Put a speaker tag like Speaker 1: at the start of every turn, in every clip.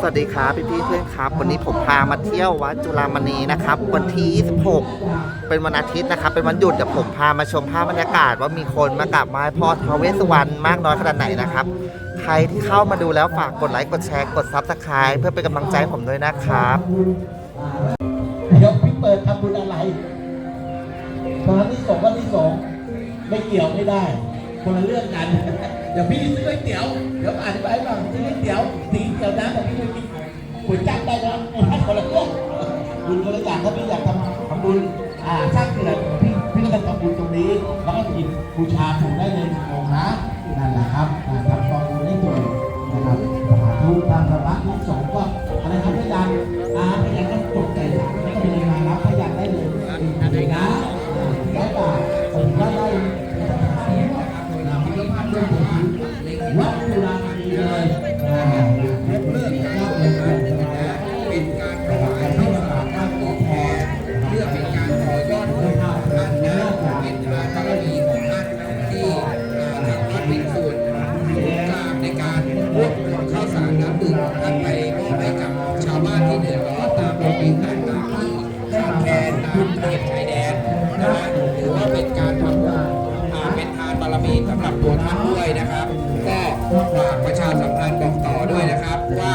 Speaker 1: สวัสดีครับพี่พี่เพื่อนครับ วันนี้ผมพามาเที่ยววัดจุฬามณีนะครับ วันที่ 26 เป็นวันอาทิตย์นะครับ เป็นวันหยุดเดี๋ยวผมพามาชมภาพบรรยากาศว่ามีคนมากราบไหว้พ่อทาเวสสุวรรณมากน้อยขนาดไหนนะครับ ใครที่เข้ามาดูแล้วฝากกดไลค์กดแชร์กดซับสไคร b e เพื่อเป็นกำลังใจผมด้วยนะครับ
Speaker 2: เดี๋ยวพี่เปิดทำบุญอะไรตอนที่สองวันที่สองไม่เกี่ยวไม่ได้ คนละเรื่องกันเดี๋ยวพี่ซื้อก๋วยเตี๋ยวเดี๋ยวอธิบายให้ฟังซื้อก๋วยเตี๋ยวตีเตี๋ยวน้ำแต่พี่ไม่กินก๋วยจั๊บได้นะมันคนละเรื่องบุญคนละอย่างถ้าพี่อยากทำทำบุญอ่าสร้างเกิดพี่พี่ก็จะทำบุญตรงนี้แล้วก็หยิบบูชาถูกได้เลยองนะนั่นแหละครับทำกองบุญให้ตัวนะครับสาธุทางธรรมะที่สองก็อะไรครับพยานอ่าพย เขตชายแดนนะฮะหรือว่าเป็นการทำอ่าเป็นทานบารมีสำหรับตัวท่านด้วยนะครับ ก็ฝากประชาสัมพันธ์บอกต่อด้วยนะครับ ว่า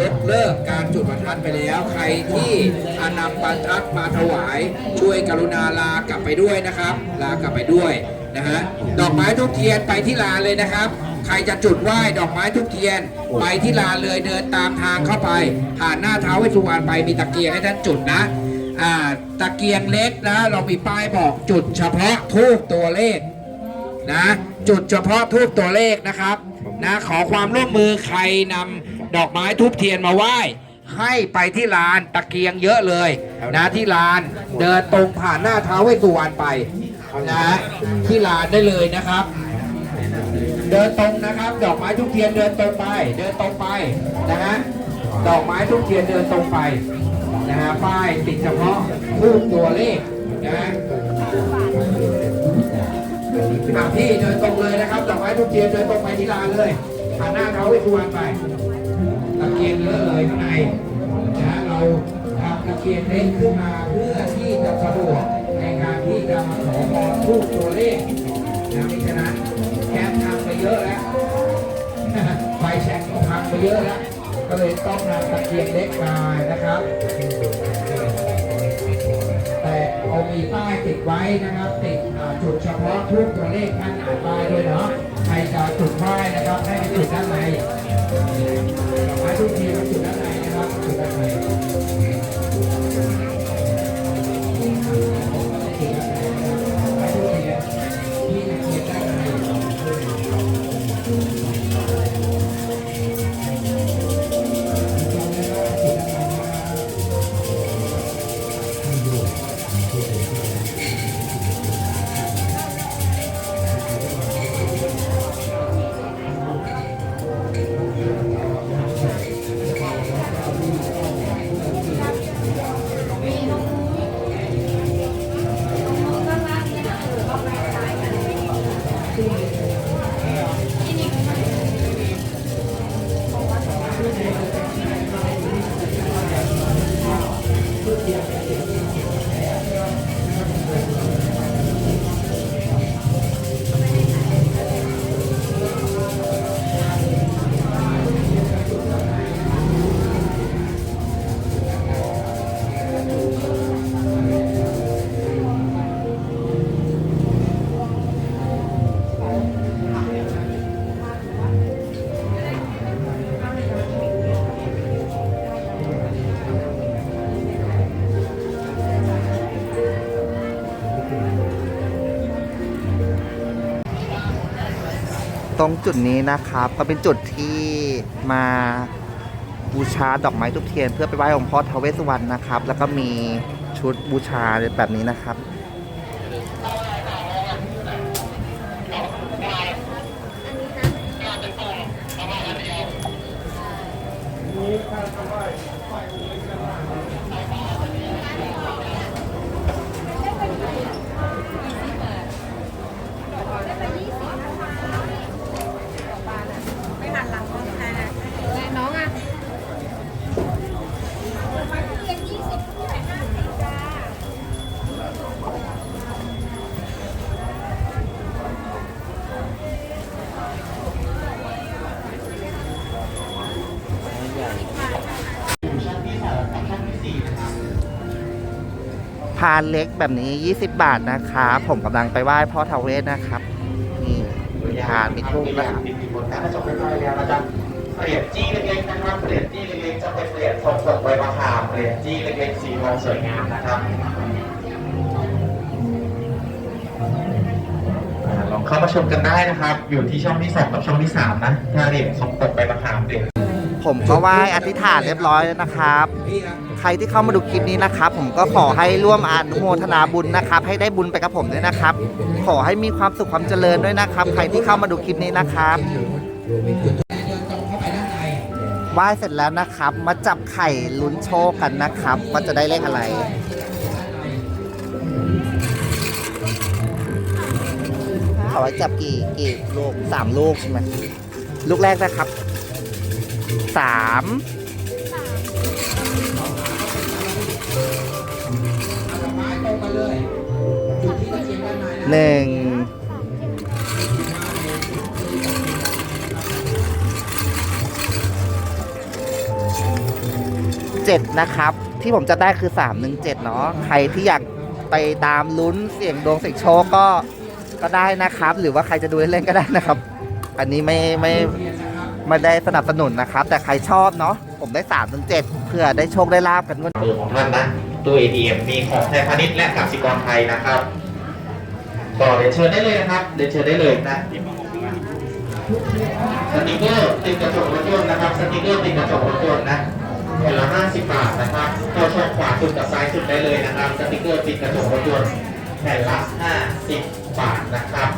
Speaker 2: ยกเลิกการจุดประทัดไปแล้ว ใครที่อนำประทัดมาถวาย ช่วยกรุณาลากลับไปด้วยนะครับ ลากลับไปด้วยนะฮะดอกไม้ทุกเทียนไปที่ลานเลยนะครับ ใครจะจุดไหว้ดอกไม้ทุกเทียน ไปที่ลานเลยเดินตามทางเข้าไป ผ่านหน้าเท้าวเวสสุวรรณไปมีตะเกียงให้ท่านจุดนะ อ่าตะเกียงเล็กนะเรามีป้ายบอกจุดเฉพาะทูบตัวเลขนะจุดเฉพาะทูบตัวเลขนะครับนะขอความร่วมมือใครนำดอกไม้ทูบเทียนมาไหว้ให้ไปที่ลานตะเกียงเยอะเลยนะที่ลานเดินตรงผ่านหน้าท้าวเวสสุวรรณไปนะที่ลานได้เลยนะครับ เดินตรงนะครับ ดอกไม้ทุกเทียนเดินตรงไป เดินตรงไปนะฮะดอกไม้ทุกเทียนเดินตรงไป นะฮะป้ายติดเฉพาะทูบตัวเลขนะฮะอะพี่เดินตรงเลยนะครับดอกไม้ทุกเทียนเดินตรงไปที่ลานเลยผ่านหน้าเขาไปทวนไปตะเกียงเยอะเลยข้างในนะเราทำตะเกียงเล็กขึ้นมาเพื่อที่จะสะดวกในการที่จะมาขอพรทูบตัวเลข ก็เลยต้องนำตะเกียงเล็กมานะครับ แต่เอามีป้ายติดไว้นะครับ ติดจุดเฉพาะทุกตัวเลขท่านอ่านป้ายด้วยเนาะใครจะจุดป้ายนะครับ ให้ไปจุดด้านในดอกไม้ทุกทีก็จุดด้านในนะครับจุดด้านใน ต
Speaker 1: รงจุดนี้นะครับ ก็เป็นจุดที่มาบูชาดอกไม้ทุกเทียน เพื่อไปไหว้องค์พ่อทาวเวสสุวรรณนะครับ แล้วก็มีชุดบูชาแบบนี้นะครับ
Speaker 3: ไม่า
Speaker 1: นเล็กแบบนี้ 20 บาทนะครับผมกำลังไปไหว้พ่อทาวเวสนะครับ นี่มีพานมีทูบนะครับ
Speaker 4: ติดอยู่บนการกระจกเรียบร้อยแล้วนะครับเหรียญจี้เล็กๆนะครับเหรียญจี้เล็กๆจะเป็นเหรียญทรงปกใบมะขามเหรียญจี้เล็กๆสีทองสวยงามนะครับลองเข้ามาชมกันได้นะครับ อยู่ที่ช่องที่สองกับช่องที่สามนะถ้าเรียญทรงปกใบมะขามเหรียญ
Speaker 1: ผมก็ไหว้อธิษฐานเรียบร้อยแล้วนะครับ ใครที่เข้ามาดูคลิปนี้นะครับ ผมก็ขอให้ร่วมอนุโมทนาบุญนะครับ ให้ได้บุญไปกับผมด้วยนะครับ ขอให้มีความสุขความเจริญด้วยนะครับ ใครที่เข้ามาดูคลิปนี้นะครับไหว้เสร็จแล้วนะครับ มาจับไข่ลุ้นโชคกันนะครับ ว่าจะได้เลขอะไรเอาไว้จับกี่กี่ลูกสามลูกใช่ไหมลูกแรกนะครับ สามหนึ่งเจ็ดนะครับ ที่ผมจะได้คือสามหนึ่งเจ็ดเนาะใครที่อยากไปตามลุ้นเสี่ยงดวงเสี่ยงโชคก็ก็ได้นะครับ หรือว่าใครจะดูเล่นก็ได้นะครับ อันนี้ไม่ไม่ ไม่ได้สนับสนุนนะครับ แต่ใครชอบเนาะผมได้สามถึงเจ็ดเพื่อได้โชคได้ลาบกันงวด
Speaker 4: เบอร์ของท่านนะตู้ ATM มีของไทยพาณิชย์และกสิกรไทยนะครับก็เรียนเชิญได้เลยนะครับเรียนเชิญได้เลยนะสติกเกอร์ติดกระจกรถยนต์นะครับสติกเกอร์ติดกระจกรถยนต์นะแผ่นละ50 บาทนะครับเข้าช่องขวาสุดกับซ้ายสุดได้เลยนะครับสติกเกอร์ติดกระจกรถยนต์แผ่นละ50 บาทนะครับ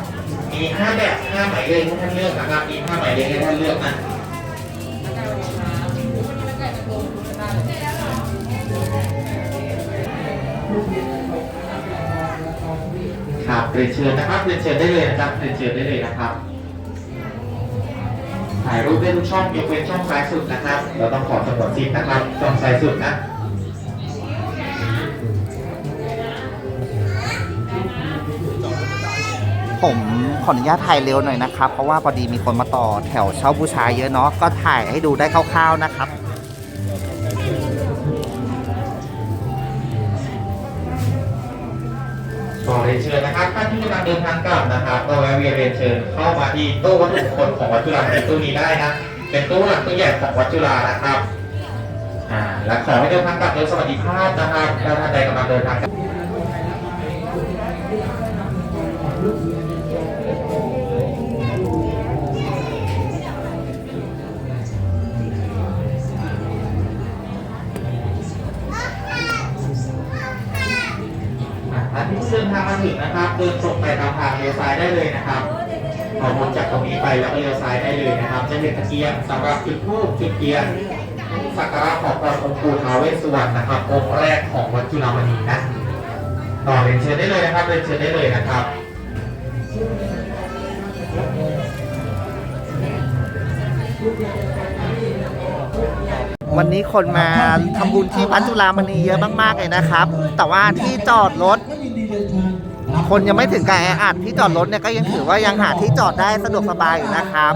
Speaker 4: มี5แบบ5หมายเลขให้ท่านเลือกนะครับ มี5หมายเลขให้ท่านเลือกนะครับเรียนเชิญนะครับเรียนเชิญได้เลยนะครับเรียนเชิญได้เลยนะครับ ถ่ายรูปได้ทุกช่องยกเว้นช่องซ้ายสุดนะครับ เราต้องขอสงวนสิทธิ์นะครับ ช่องซ้ายสุดนะ
Speaker 1: ผมขออนุญาตถ่ายเร็วหน่อยนะครับ เพราะว่าพอดีมีคนมาต่อแถวเช่าบูชาเยอะเนาะก็ถ่ายให้ดูได้คร่าวๆนะครับ
Speaker 4: ขอเรียนเชิญนะครับท่านที่กำลังเดินทางกลับนะครับก็แวะเวียนเรียนเชิญเข้ามาที่ตู้วัตถุมงคลของวัดจุฬาในตู้นี้ได้นะ เป็นตู้หลักตู้ใหญ่ของวัดจุฬานะครับอ่าและขอให้เดินทางกลับโดยสวัสดิภาพนะครับถ้าท่านใดกำลังเดินทางกลับ ท่านที่เดินทางมาถึงนะครับ เดินตรงไปตามทางเลี้ยวซ้ายได้เลยนะครับพอพ้นจากตรงนี้ไปแล้วก็เลี้ยวซ้ายได้เลยนะครับ จะเห็นตะเกียงสำหรับจุดธูปจุดเทียนสักการะขอพรองค์ปู่ท้าวเวสสุวรรณนะครับองค์แรกของวัดจุฬามณีนะต่อเรียนเชิญได้เลยนะครับเรียนเชิญได้เลยนะครับ
Speaker 1: วันนี้คนมาทำบุญที่วัดจุฬามณีเยอะมากๆเลยนะครับ แต่ว่าที่จอดรถ คนยังไม่ถึงกับแออัดที่จอดรถเนี่ยก็ยังถือว่ายังหาที่จอดได้สะดวกสบายอยู่นะครับ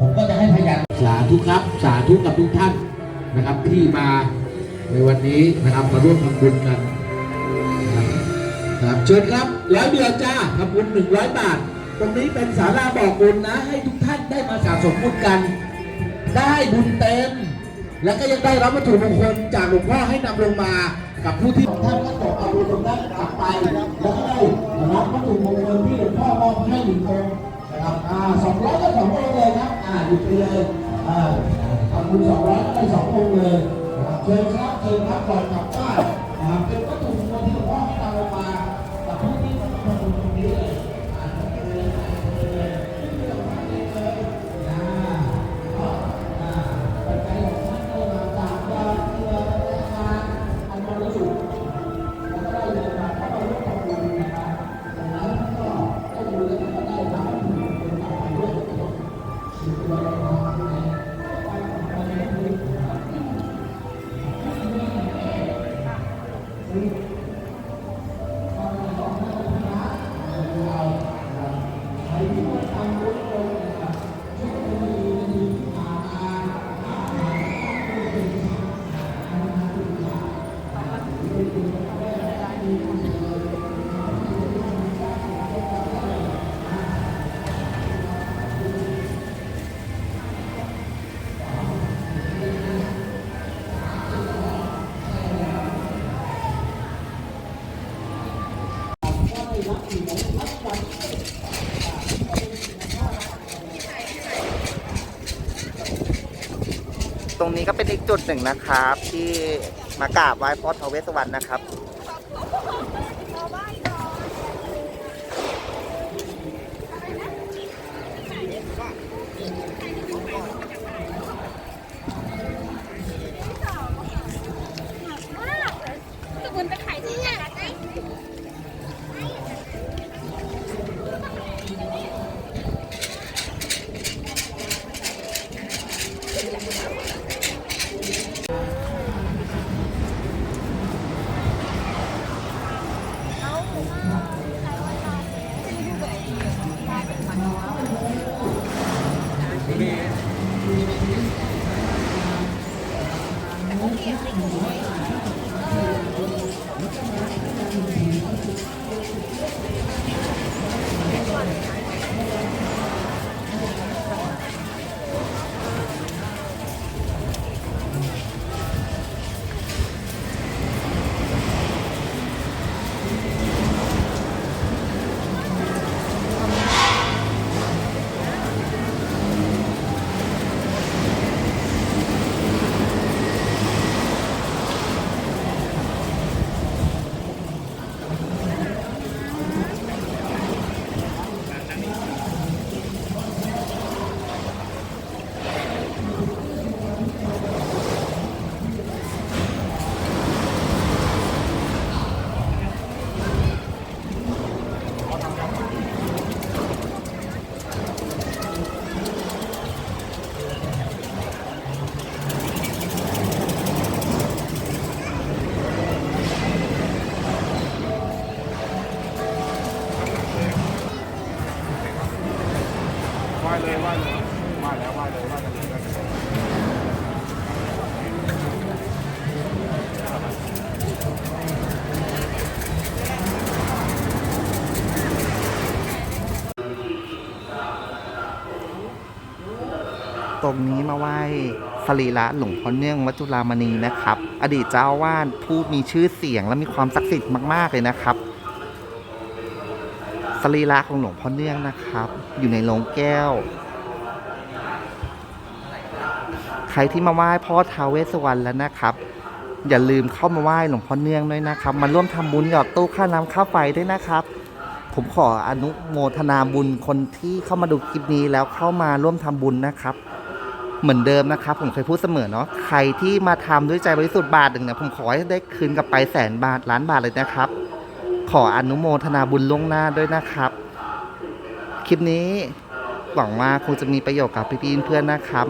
Speaker 3: ผมก็จะให้พยานสาธุครับ สาธุกับทุกท่านนะครับที่มาในวันนี้นะครับมาร่วมทำบุญกันนะครับเชิญครับร้อยเดียวจ้าทำบุญหนึ่งร้อยบาท ตรงนี้เป็นศาลาบอกบุญนะ ให้ทุกท่านได้มาสะสมบุญกัน ได้บุญเต็ม แล้วก็ยังได้รับวัตถุมงคลจากหลวงพ่อให้นำลงมากับผู้ที่ท่านก็ตกเอาบุญตรงนั้นกลับไปแล้วก็ได้รับวัตถุมงคลที่หลวงพ่อมอบให้หนึ่งองค์นะครับอ่าสองร้อยก็สององค์เลยครับอ่าหยุดไปเลยอ่าทำบุญสองร้อยก็ได้สององค์เลยนะครับเชิญครับเชิญครับก่อนกลับบ้านนะครับ ตรงนี้ก็เป็น
Speaker 1: อีกจุดหนึ่งนะครับ ที่มากราบไหว้พ่อทวเวสสวรรณนะครับ ตรงนี้มาไหว้สรีระหลวงพ่อเนื่องวัจุฬามณีนะครับ อดีตเจ้าวาดผู้มีชื่อเสียงและมีความศักดิ์สิทธิ์มากๆเลยนะครับสรีระของหลวงพ่อเนื่องนะครับ อยู่ในโรงแก้ว ใครที่มาไหว้พ่อท้าวเวสสวรรณแล้วนะครับ อย่าลืมเข้ามาไหว้หลวงพ่อเนื่องด้วยนะครับ มาร่วมทำบุญหยอดตู้ค่าน้ำค่าไฟด้วยนะครับผมขออนุโมทนาบุญคนที่เข้ามาดูคลิปนี้แล้วเข้ามาร่วมทำบุญนะครับ เหมือนเดิมนะครับผมเคยพูดเสมอเนาะใครที่มาทำด้วยใจบริสุทธิ์บาทหนึ่งเนี่ยผมขอให้ได้คืนกลับไปแสนบาทล้านบาทเลยนะครับ ขออนุโมทนาบุญล่วงหน้าด้วยนะครับ คลิปนี้หวังว่าคงจะมีประโยชน์กับพี่ๆเพื่อนๆนะครับ